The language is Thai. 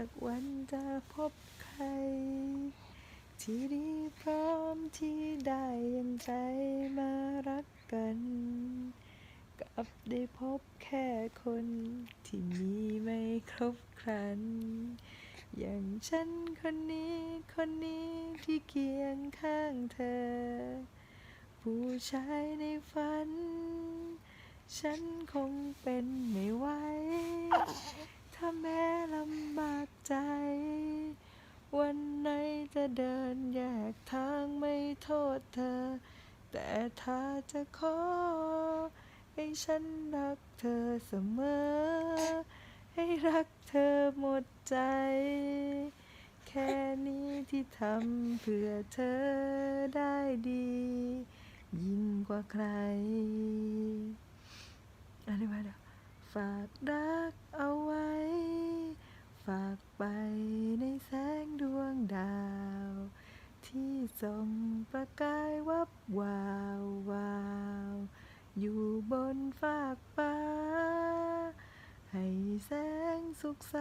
สักวันจะพบใคร ที่ดีพร้อมที่ได้ยังใจมารักกัน กับได้พบแค่คนที่มีไม่ครบครัน อย่างฉันคนนี้คนนี้ที่เคียงข้างเธอ ผู้ชายในฝัน ฉันคงเป็นไม่ไหวถ้าแม้ลำบากใจ วันไหน จะเดินแยกทางไม่โทษเธอ แต่ถ้าจะขอ ให้ฉันรักเธอเสมอ ให้รักเธอหมดใจ แค่นี้ที่ทำเพื่อเธอได้ดี ยิ่งกว่าใครอะไรวะเดี๋ยวฝากรักเอาไว้ ฝากไปในแสงดวงดาว ที่ส่องประกายวับวาววาวอยู่บนฟากฟ้า ให้แสงสุขใส